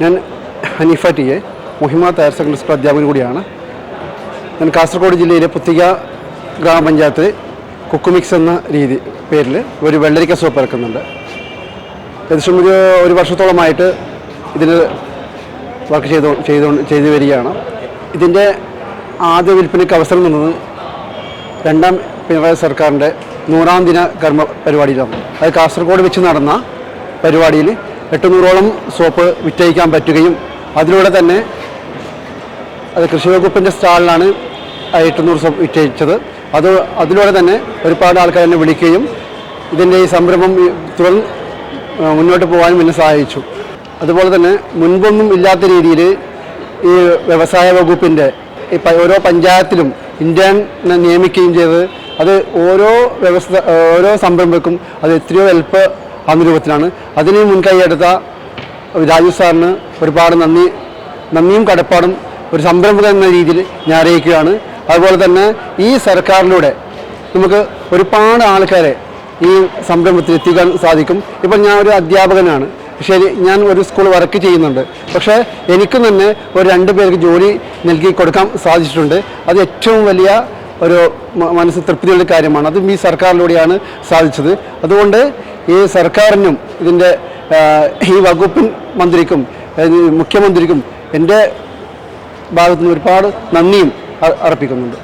Hanifa T A Muhimmath higher secondary school അധ്യാപകൻ കൂടിയാണ്. ഞാൻ കാസർഗോഡ് ജില്ലയിലെ പുത്തിക ഗ്രാമപഞ്ചായത്ത് കുക്കുമിക്സ് എന്ന രീതി പേരിൽ ഒരു വെള്ളരിക്ക സോപ്പ് ഇറക്കുന്നുണ്ട്. ഏകദേശം ഒരു ഒരു വർഷത്തോളമായിട്ട് ഇതിൽ വർക്ക് ചെയ്തു ചെയ്തു ചെയ്തു വരികയാണ്. ഇതിന്റെ ആദ്യ വിൽപ്പനയ്ക്ക് അവസരം നിന്നത് രണ്ടാം പിണറായി സർക്കാരിന്റെ നൂറാം ദിന കർമ്മ പരിപാടിയിലാണ്. അത് കാസർഗോഡ് വെച്ച് നടന്ന പരിപാടിയിൽ എട്ടുനൂറോളം സോപ്പ് വിറ്റഴിക്കാൻ പറ്റുകയും അതിലൂടെ തന്നെ അത് കൃഷി വകുപ്പിന്റെ സ്റ്റാളിലാണ് ആ എട്ടുനൂറ് സോപ്പ് വിറ്റഴിച്ചത്. അത് അതിലൂടെ തന്നെ ഒരുപാട് ആൾക്കാർ എന്നെ വിളിക്കുകയും ഇതിന്റെ ഈ സംരംഭം തുടർ മുന്നോട്ട് പോകാനും എന്നെ സഹായിച്ചു. അതുപോലെ തന്നെ മുൻപൊന്നും ഇല്ലാത്ത രീതിയിൽ ഈ വ്യവസായ വകുപ്പിന്റെ ഈ ഓരോ പഞ്ചായത്തിലും ഇന്ത്യനെ നിയമിക്കുകയും ചെയ്തത്. അത് ഓരോ വ്യവസ്ഥ ഓരോ സംരംഭക്കും അത് എത്രയോ എളുപ്പ ആവുന്ന രൂപത്തിലാണ്. അതിന് മുൻകൈ എടുത്ത രാജു സാറിന് ഒരുപാട് നന്ദി. നന്ദിയും കടപ്പാടും ഒരു സംരംഭകൻ എന്ന രീതിയിൽ ഞാൻ അറിയിക്കുകയാണ്. അതുപോലെ തന്നെ ഈ സർക്കാരിലൂടെ നമുക്ക് ഒരുപാട് ആൾക്കാരെ ഈ സംരംഭത്തിൽ എത്തിക്കാൻ സാധിക്കും. ഇപ്പം ഞാൻ ഒരു അധ്യാപകനാണ്. പക്ഷേ ഞാൻ ഒരു സ്കൂൾ വർക്ക് ചെയ്യുന്നുണ്ട്. പക്ഷേ എനിക്കും തന്നെ ഒരു രണ്ട് പേർക്ക് ജോലി നൽകി കൊടുക്കാൻ സാധിച്ചിട്ടുണ്ട്. അത് ഏറ്റവും വലിയ ഒരു മനസ്സ് തൃപ്തിയുള്ള കാര്യമാണ്. അതും ഈ സർക്കാരിലൂടെയാണ് സാധിച്ചത്. അതുകൊണ്ട് ഈ സർക്കാരിനും ഇതിന്റെ ഈ വകുപ്പിൻ മന്ത്രിക്കും മുഖ്യമന്ത്രിക്കും എന്റെ ഭാഗത്തുനിന്ന് ഒരുപാട് നന്ദിയും അർപ്പിക്കുന്നുണ്ട്.